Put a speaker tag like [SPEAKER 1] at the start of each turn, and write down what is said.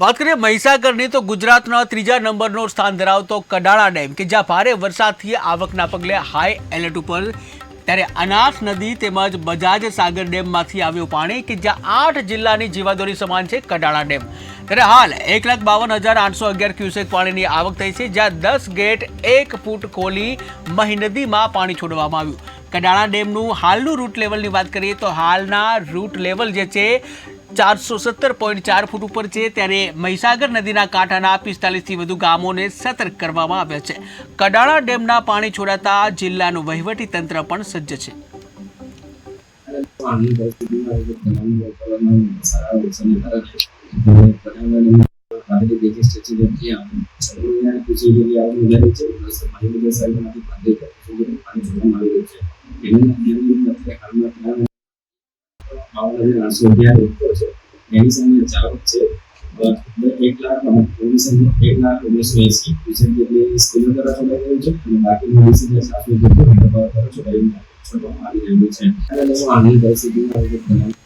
[SPEAKER 1] વાત કરીએ મહીસાગરની, તો ગુજરાતના ત્રીજા નંબરનો સ્થાન ધરાવતો કડાળા ડેમ કે જ્યાં ભારે વરસાદથી આવકના પગલે હાઈ એલર્ટ ઉપર ત્યારે અનાસ નદી તેમજ બજાજ સાગર ડેમમાંથી આવ્યું પાણી કે જ્યાં આઠ જિલ્લાની જીવાદોરી સમાન છે કડાળા ડેમ. ત્યારે હાલ એક લાખ બાવન હજાર આઠસો અગિયાર ક્યુસેક પાણીની આવક થઈ છે, જ્યાં દસ ગેટ એક ફૂટ ખોલી મહી નદીમાં પાણી છોડવામાં આવ્યું. કડાળા ડેમનું હાલનું રૂટ લેવલની વાત કરીએ તો હાલના રૂટ લેવલ જે છે ચારસો સત્તર પોઈન્ટ ચાર ફૂટ ઉપર છે ત્યારે મહીસાગર નદીના કાંઠાના પિસ્તાલીસથી વધુ ગામોને સતર્ક કરવામાં આવ્યા છે. કડાળા ડેમના પાણી છોડાતા જિલ્લાનું વહીવટી તંત્ર પણ સજ્જ છે.
[SPEAKER 2] છોડવામાં આવી રહ્યું છે. એની સામે ચાવક છે. એક લાખ ઓગણીસ એક લાખ ઓગણીસો એસી ક્યુસેક જેટલી છે હજાર સાતસો જેટલું દ્વારા આવી રહ્યું છે. અને લોકો